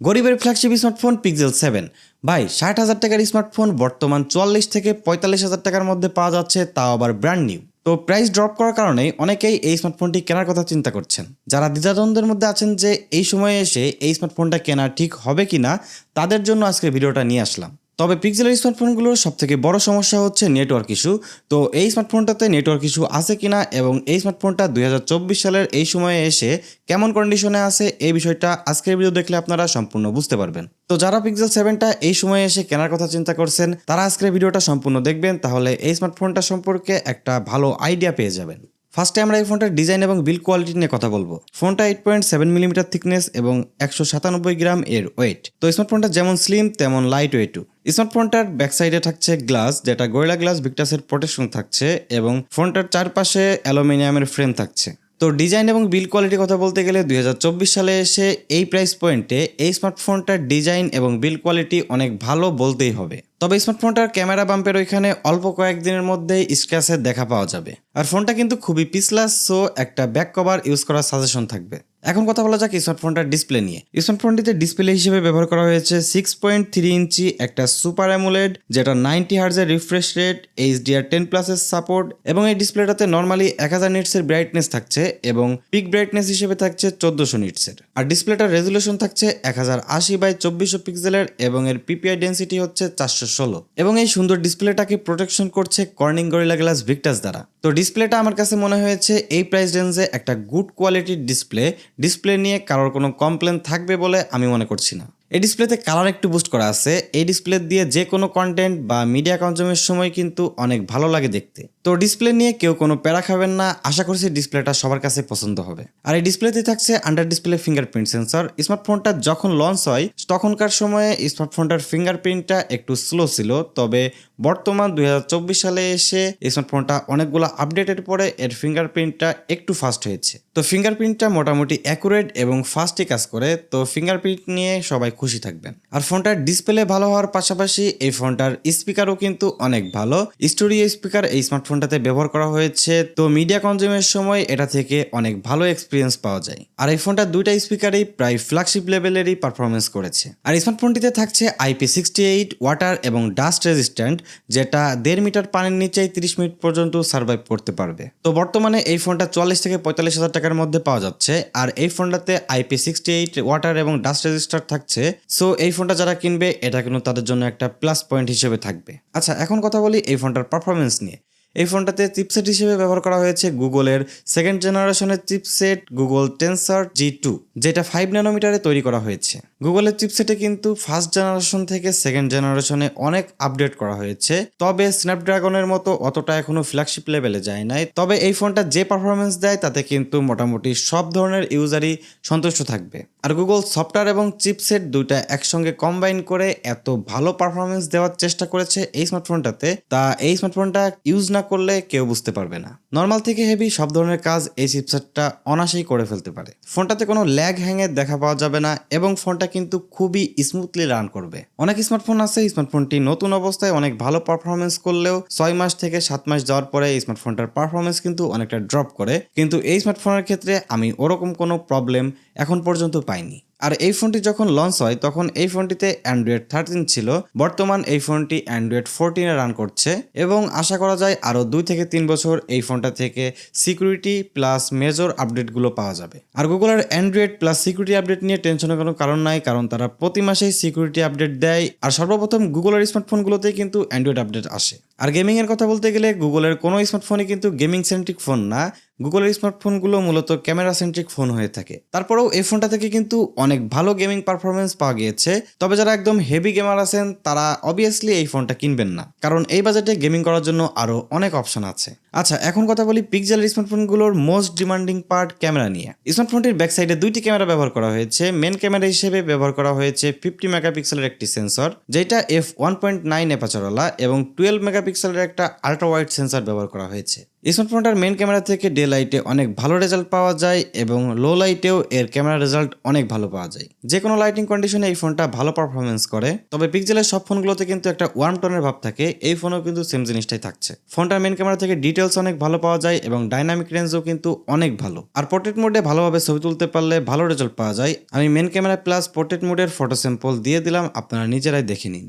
গরিবের flagship smartphone pixel seven ভাই, ষাট হাজার টাকার স্মার্টফোন বর্তমান চুয়াল্লিশ থেকে পঁয়তাল্লিশ হাজার টাকার মধ্যে পাওয়া যাচ্ছে, তাও আবার ব্র্যান্ড নিউ তো প্রাইস ড্রপ করার কারণে অনেকেই এই স্মার্টফোনটি কেনার কথা চিন্তা করছেন। যারা দ্বিধাদ্বন্দ্বের মধ্যে আছেন যে এই সময়ে এসে এই স্মার্টফোনটা কেনা ঠিক হবে কি না তাদের জন্য আজকে ভিডিওটা নিয়ে আসলাম। তবে পিক্সেলের স্মার্টফোনগুলোর সব থেকে বড় সমস্যা হচ্ছে নেটওয়ার্ক ইস্যু তো এই স্মার্টফোনটাতে নেটওয়ার্ক ইস্যু আছে কিনা এবং এই স্মার্টফোনটা দুই হাজার চব্বিশ সালের এই সময়ে এসে কেমন কন্ডিশনে আছে, এই বিষয়টা আজকের ভিডিও দেখলে আপনারা সম্পূর্ণ বুঝতে পারবেন। তো যারা পিক্সেল সেভেনটা এই সময়ে এসে কেনার কথা চিন্তা করছেন, তারা আজকের ভিডিওটা সম্পূর্ণ দেখবেন, তাহলে এই স্মার্টফোনটা সম্পর্কে একটা ভালো আইডিয়া পেয়ে যাবেন। ফার্স্টে আমরা এই ফোনটার ডিজাইন এবং বিল কোয়ালিটি নিয়ে কথা বলব। ফোনটা eight point seven millimetre thickness এবং একশো সাতানব্বই গ্রাম এর ওয়েট তো স্মার্টফোনটা যেমন স্লিম তেমন লাইট ওয়েটও স্মার্টফোনটার ব্যাক সাইডে থাকছে গ্লাস যেটা গোয়েলা গ্লাস ভিক্টাসের প্রোটেকশন থাকছে এবং ফোনটার চারপাশে অ্যালুমিনিয়ামের ফ্রেম থাকছে। তো ডিজাইন এবং বিল কোয়ালিটি কথা বলতে গেলে দুই হাজার চব্বিশ সালে এসে এই প্রাইস পয়েন্টে এই স্মার্টফোনটার ডিজাইন এবং বিল কোয়ালিটি অনেক ভালো বলতেই হবে। তবে স্মার্টফোনটার ক্যামেরা বাম্পের ওইখানে অল্প কয়েকদিনের মধ্যেই স্ক্র্যাচের দেখা পাওয়া যাবে। আর ফোনটা কিন্তু খুবই পিসলাস সো একটা ব্যাক কভার ইউজ করার সাজেশন থাকবে। এখন কথা বলা যাক স্মার্টফোনটার ডিসপ্লে নিয়ে। স্মার্টফোনটিতে ডিসপ্লে হিসেবে ব্যবহার করা হয়েছে সিক্স পয়েন্ট থ্রি ইঞ্চি একটা সুপার অ্যামুলেড যেটা নাইনটি হার্জের রিফ্রেশ রেট এইচডিআর টেন প্লাসের সাপোর্ট এবং এই ডিসপ্লেটাতে নর্মালি এক হাজার নিটসের ব্রাইটনেস থাকছে, এবং পিক ব্রাইটনেস হিসেবে থাকছে চোদ্দশো নিটসের আর ডিসপ্লেটার রেজুলেশন থাকছে এক হাজার আশি বাই চব্বিশশো পিক্সেলের এবং এর পিপিআই ডেন্সিটি হচ্ছে চারশো ষোলো। এবং এই সুন্দর ডিসপ্লেটাকে প্রোটেকশন করছে কর্নিং গরিলা গ্লাস ভিক্টাস দ্বারা। তো ডিসপ্লেটা আমার কাছে মনে হয়েছে এই প্রাইস রেঞ্জে একটা গুড কোয়ালিটির ডিসপ্লে ডিসপ্লে নিয়ে কারোর কোনো কমপ্লেন থাকবে বলে আমি মনে করছি না। এই ডিসপ্লেতে কালার একটু বুস্ট করা আছে। এই ডিসপ্লে দিয়ে যে কোনো কন্টেন্ট বা মিডিয়া কনজিউমের সময় কিন্তু অনেক ভালো লাগে দেখতে। তো ডিসপ্লে নিয়ে কেউ কোনো প্যারা খাবেন না। আশা করছি ডিসপ্লেটা সবার কাছে পছন্দ হবে। আর এই ডিসপ্লেতে থাকছে আন্ডার ডিসপ্লে ফিঙ্গারপ্রিন্ট সেন্সর স্মার্টফোনটা যখন লঞ্চ হয়, তখনকার সময়ে স্মার্টফোনটার ফিঙ্গারপ্রিন্টটা একটু স্লো ছিল। তবে বর্তমান দুই হাজার চব্বিশ সালে এসে স্মার্টফোনটা অনেকগুলো আপডেটের পরে এর ফিঙ্গারপ্রিন্টটা একটু ফাস্ট হয়েছে। তো ফিঙ্গারপ্রিন্টটা মোটামুটি অ্যাকুরেট এবং ফাস্টই কাজ করে। তো ফিঙ্গারপ্রিন্ট নিয়ে সবাই খুশি থাকবেন। আর ফোনটার ডিসপ্লে ভালো হওয়ার পাশাপাশি এই ফোনটার স্পিকারও কিন্তু অনেক ভালো। স্টুডিও স্পিকার এই স্মার্টফোনটাতে ব্যবহার করা হয়েছে। তো মিডিয়া কনজিউমের সময় এটা থেকে অনেক ভালো এক্সপিরিয়েন্স পাওয়া যায়। আর এই ফোনটার দুইটা স্পিকারই প্রায় ফ্ল্যাগশিপ লেভেলেরই পারফরমেন্স করেছে। আর স্মার্টফোনটিতে থাকছে আইপি সিক্সটি এইট ওয়াটার এবং ডাস্ট রেজিস্ট্যান্ট যেটা দেড় মিটার পানির নিচেই তিরিশ মিনিট পর্যন্ত সার্ভাইভ করতে পারবে। তো বর্তমানে এই ফোনটা চল্লিশ থেকে পঁয়তাল্লিশ হাজার টাকার মধ্যে পাওয়া যাচ্ছে। আর এই ফোনটাতে আইপি সিক্সটি এইট ওয়াটার এবং ডাস্ট রেজিস্টার থাকছে সো এই ফোনটা যারা কিনবে, এটা কিন্তু তাদের জন্য একটা প্লাস পয়েন্ট হিসেবে থাকবে। আচ্ছা এখন কথা বলি এই ফোনটার পারফরমেন্স নিয়ে। এই ফোনটাতে চিপসেট হিসেবে ব্যবহার করা হয়েছে গুগলের সেকেন্ড জেনারেশনের chipset Google Tensor G two যেটা ফাইভ ন্যানোমিটারে তৈরি করা হয়েছে। গুগলের চিপসেটে কিন্তু ফার্স্ট জেনারেশন থেকে সেকেন্ড জেনারেশনে অনেক আপডেট করা হয়েছে, তবে স্ন্যাপড্রাগনের মতো অতটা এখনও ফ্ল্যাগশিপ লেভেলে যায় নাই। তবে এই ফোনটা যে পারফরমেন্স দেয়, তাতে কিন্তু মোটামুটি সব ধরনের ইউজারই সন্তুষ্ট থাকবে। আর গুগল সফটওয়্যার এবং চিপসেট দুইটা একসঙ্গে কম্বাইন করে এত ভালো পারফরমেন্স দেওয়ার চেষ্টা করেছে এই স্মার্টফোনটাতে তা এই স্মার্টফোনটা ইউজ না করলে কেউ বুঝতে পারবে না। নর্মাল থেকে হেভি সব ধরনের কাজ এই চিপসেটটা অনাসেই করে ফেলতে পারে। ফোনটাতে কোনো ল্যাগ হ্যাংয়ের দেখা পাওয়া যাবে না এবং ফোনটা কিন্তু খুবই স্মুথলি রান করবে। অনেক স্মার্টফোন আছে, স্মার্টফোনটি নতুন অবস্থায় অনেক ভালো পারফরমেন্স করলেও ছয় মাস থেকে সাত মাস যাওয়ার পরে এই স্মার্টফোনটার পারফরমেন্স কিন্তু অনেকটা ড্রপ করে। কিন্তু এই স্মার্টফোনের ক্ষেত্রে আমি ওরকম কোনো প্রবলেম এখন পর্যন্ত পাইনি। আর এই ফোনটি যখন লঞ্চ হয়, তখন এই ফোনটিতে অ্যান্ড্রয়েড থার্টিন ছিল। বর্তমান এই ফোনটি অ্যান্ড্রয়েড ফোরটিনে রান করছে এবং আশা করা যায় আরও দুই থেকে তিন বছর এই ফোনটা থেকে সিকিউরিটি প্লাস মেজর আপডেটগুলো পাওয়া যাবে। আর গুগলের অ্যান্ড্রয়েড প্লাস সিকিউরিটি আপডেট নিয়ে টেনশনের কোনো কারণ নাই, কারণ তারা প্রতি মাসেই সিকিউরিটি আপডেট দেয়। আর সর্বপ্রথম গুগলের স্মার্টফোনগুলোতেই কিন্তু অ্যান্ড্রয়েড আপডেট আসে। আর গেমিংয়ের কথা বলতে গেলে গুগলের কোনো স্মার্টফোনই কিন্তু গেমিং সেন্ট্রিক ফোন না। গুগলের স্মার্টফোনগুলো মূলত ক্যামেরা সেন্ট্রিক ফোন হয়ে থাকে। তারপরেও এই ফোনটা থেকে কিন্তু অনেক ভালো গেমিং পারফরমেন্স পাওয়া গিয়েছে। তবে যারা একদম হেভি গেমার আছেন, তারা অবভিয়াসলি এই ফোনটা কিনবেন না। কারণ এই বাজেটে গেমিং করার জন্য আরও অনেক অপশন আছে। আচ্ছা এখন কথা বলি পিক্সেল স্মার্টফোনগুলোর মোস্ট ডিমান্ডিং পার্ট ক্যামেরা নিয়ে। স্মার্টফোনটির ব্যাক সাইডে দুইটি ক্যামেরা ব্যবহার করা হয়েছে। মেন ক্যামেরা হিসেবে ব্যবহার করা হয়েছে ফিফটি মেগাপিক্সেলের একটি সেন্সর যেটা এফ ওয়ান পয়েন্ট নাইন এপাচারওয়ালা এবং টুয়েলভ মেগাপিক্সেলের একটা আল্ট্রা ওয়াইড সেন্সর ব্যবহার করা হয়েছে। স্মার্টফোনটার মেন ক্যামেরা থেকে ডে লাইটে অনেক ভালো রেজাল্ট পাওয়া যায় এবং লো লাইটেও এর ক্যামেরা রেজাল্ট অনেক ভালো পাওয়া যায়। যে কোনো লাইটিং কন্ডিশনে এই ফোনটা ভালো পারফরমেন্স করে, তবে পিক্সেলের সব ফোনগুলোতে কিন্তু একটা ওয়ার্ম টোনের ভাব থাকে, এই ফোনেও কিন্তু সেম জিনিসটাই থাকছে। ফোনটার মেন ক্যামেরা থেকে ডিটেলস অনেক ভালো পাওয়া যায় এবং ডাইনামিক রেঞ্জও কিন্তু অনেক ভালো। আর পোর্ট্রেট মোডে ভালোভাবে ছবি তুলতে পারলে ভালো রেজাল্ট পাওয়া যায়। আমি মেন ক্যামেরা প্লাস পোর্ট্রেট মোডের ফটো স্যাম্পল দিয়ে দিলাম, আপনারা নিজেরাই দেখে নিন।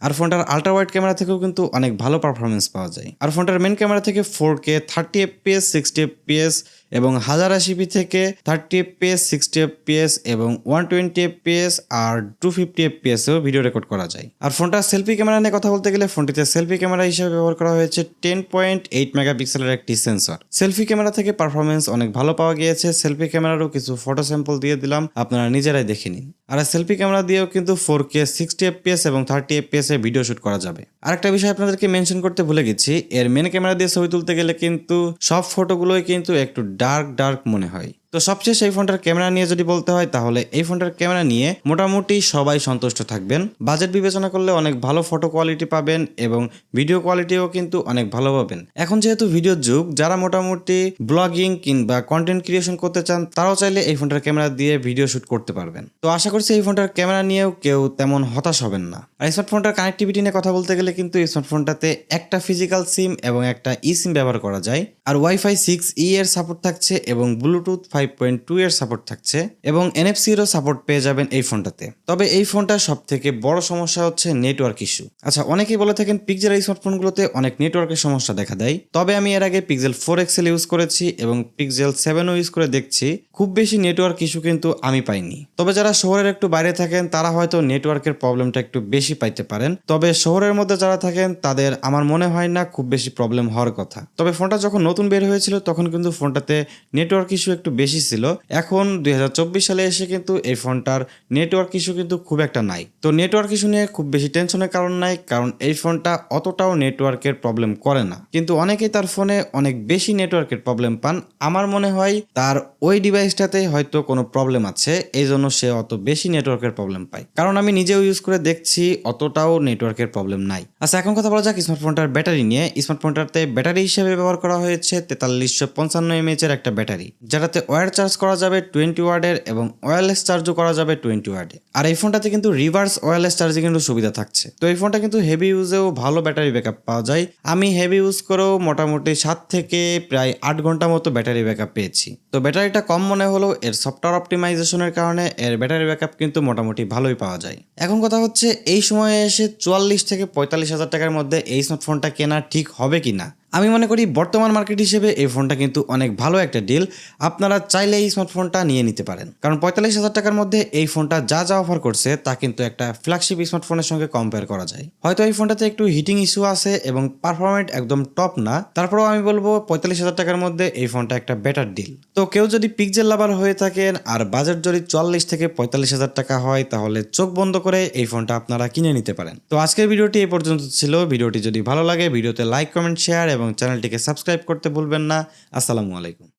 আর ফোনটার আল্ট্রা ওয়াইড ক্যামেরা থেকেও কিন্তু অনেক ভালো পারফরমেন্স পাওয়া যায়। আর ফোনটার মেন ক্যামেরা থেকে four K thirty FPS sixty FPS এবং হাজার আশিপি থেকে থার্টি এফপিএস সিক্সটি এফপিএস এবং ওয়ান টোয়েন্টি এফপিএস আর টু ফিফটি এফপিএসেও ভিডিও রেকর্ড করা যায়। আর ফোনটা সেলফি ক্যামেরা নিয়ে কথা বলতে গেলে ফোনটিতে সেলফি ক্যামেরা হিসেবে ব্যবহার করা হয়েছে টেন পয়েন্ট এইট মেগাপিক্সেলের একটি সেন্সর সেলফি ক্যামেরা থেকে পারফরমেন্স অনেক ভালো পাওয়া গিয়েছে। সেলফি ক্যামেরারও কিছু ফটো স্যাম্পল দিয়ে দিলাম, আপনারা নিজেরাই দেখে নিন। আর সেলফি ক্যামেরা দিয়েও কিন্তু ফোর কে সিক্সটি এফপিএস এবং থার্টি এফপিএস এ ভিডিও শুট করা যাবে। আরেকটা বিষয় আপনাদেরকে মেনশন করতে ভুলে গেছি, এর মেন ক্যামেরা দিয়ে ছবি তুলতে গেলে কিন্তু সব ফটোগুলোই কিন্তু একটু ডার্ক ডার্ক মনে হয়। তো সবচেয়ে এই ফোনটার ক্যামেরা নিয়ে যদি বলতে হয়, তাহলে এই ফোনটার ক্যামেরা নিয়ে মোটামুটি সবাই সন্তুষ্ট থাকবেন। বাজেট বিবেচনা করলে অনেক ভালো ফটো কোয়ালিটি পাবেন এবং ভিডিও কোয়ালিটিও কিন্তু অনেক ভালো পাবেন। এখন যেহেতু ভিডিও যুগ, যারা মোটামুটি ব্লগিং কিংবা কন্টেন্ট ক্রিয়েশন করতে চান, তারাও চাইলে এই ফোনটার ক্যামেরা দিয়ে ভিডিও শুট করতে পারবেন। তো আশা করছি এই ফোনটার ক্যামেরা নিয়েও কেউ তেমন হতাশ হবেন না। আর স্মার্টফোনটার কানেক্টিভিটি নিয়ে কথা বলতে গেলে কিন্তু স্মার্টফোনটাতে একটা ফিজিক্যাল সিম এবং একটা ই সিম ব্যবহার করা যায়। আর ওয়াইফাই সিক্স ই এর সাপোর্ট থাকছে এবং ব্লুটুথ ফাইভ পয়েন্ট টু এর সাপোর্ট থাকছে এবং এনএফসিরও সাপোর্ট পেয়ে যাবেন এই ফোনটাতে। তবে এই ফোনটার সব থেকে বড় সমস্যা হচ্ছে নেটওয়ার্ক ইস্যু আচ্ছা অনেকেই বলে থাকেন পিক্সেল এই স্মার্টফোনগুলোতে অনেক নেটওয়ার্কের সমস্যা দেখা দেয়। তবে আমি এর আগে পিক্সেল ফোর এক্সেল ইউজ করেছি এবং পিক্সেল সেভেনও ইউজ করে দেখছি। খুব বেশি নেটওয়ার্ক ইস্যু কিন্তু আমি পাইনি। তবে যারা শহরের একটু বাইরে থাকেন, তারা হয়তো নেটওয়ার্কের প্রবলেমটা একটু বেশি পাইতে পারেন। তবে শহরের মধ্যে যারা থাকেন, তাদের আমার মনে হয় না খুব বেশি প্রবলেম হওয়ার কথা। তবে ফোনটা যখন নতুন বের হয়েছিল, তখন কিন্তু ফোনটাতে নেটওয়ার্ক ইস্যু একটু বেশি ছিল। এখন দুই হাজার চব্বিশ সালে এসে কিন্তু এই ফোনটার নেটওয়ার্ক ইস্যু কিন্তু খুব একটা নাই। তো নেটওয়ার্ক ইস্যু নিয়ে খুব বেশি টেনশনের কারণ নাই, কারণ এই ফোনটা অতটাও নেটওয়ার্কের প্রবলেম করে না। কিন্তু অনেকেই তার ফোনে অনেক বেশি নেটওয়ার্কের প্রবলেম পান। আমার মনে হয় তার ওই ডিভাইসটাতে হয়তো কোনো প্রবলেম আছে এই জন্য সে অত বেশি নেটওয়ার্কের প্রবলেম পায়। কারণ আমি নিজেও ইউজ করে দেখছি, অতটাও নেটওয়ার্কের প্রবলেম নাই। আচ্ছা এখন কথা বলা যাক স্মার্টফোনটার ব্যাটারি নিয়ে। স্মার্টফোনটাতে ব্যাটারি হিসেবে ব্যবহার করা হয়েছে তেতাল্লিশশো পঞ্চান্ন এমএচ এর একটা ব্যাটারি যেটাতে ওয়ার চার্জ করা যাবে টোয়েন্টি ওয়ার্ডের এবং ওয়্যারলেস চার্জও করা যাবে টোয়েন্টি ওয়ার্ডে। আর এই ফোনটাতে কিন্তু রিভার্স ওয়্যারলেস চার্জিং কিন্তু সুবিধা থাকছে। তো এই ফোনটা কিন্তু হেভি ইউজেও ভালো ব্যাটারি ব্যাকআপ পাওয়া যায়। আমি হেভি ইউজ করেও মোটামুটি সাত থেকে প্রায় আট ঘণ্টা মতো ব্যাটারি ব্যাকআপ পেয়েছি। তো ব্যাটারিটা কম মনে হলেও এর সফটওয়্যার অপটিমাইজেশনের কারণে এর ব্যাটারি ব্যাকআপ কিন্তু মোটামুটি ভালোই পাওয়া যায়। এখন কথা হচ্ছে, এই সময়ে এসে চুয়াল্লিশ থেকে পঁয়তাল্লিশ হাজার টাকার মধ্যে এই স্মার্টফোনটা কেনা ঠিক হবে কি না আমি মনে করি বর্তমান মার্কেট হিসেবে এই ফোনটা কিন্তু অনেক ভালো একটা ডিল আপনারা চাইলে এই স্মার্টফোনটা নিয়ে নিতে পারেন। কারণ পঁয়তাল্লিশ হাজার টাকার মধ্যে এই ফোনটা যা যা অফার করছে, তা কিন্তু একটা ফ্ল্যাগশিপ স্মার্টফোনের সঙ্গে কম্পেয়ার করা যায়। হয়তো এই ফোনটাতে একটু হিটিং ইস্যু আছে এবং পারফরমেন্ট একদম টপ না। তারপরেও আমি বলব পঁয়তাল্লিশ হাজার টাকার মধ্যে এই ফোনটা একটা বেটার ডিল তো কেউ যদি পিকজেল লাভার হয়ে থাকেন আর বাজেট যদি চল্লিশ থেকে পঁয়তাল্লিশ হাজার টাকা হয়, তাহলে চোখ বন্ধ করে এই ফোনটা আপনারা কিনে নিতে পারেন। তো আজকের ভিডিওটি এই পর্যন্ত ছিল। ভিডিওটি যদি ভালো লাগে, ভিডিওতে লাইক কমেন্ট শেয়ার এবং চ্যানেলটিকে সাবস্ক্রাইব করতে ভুলবেন না। আসসালামু আলাইকুম।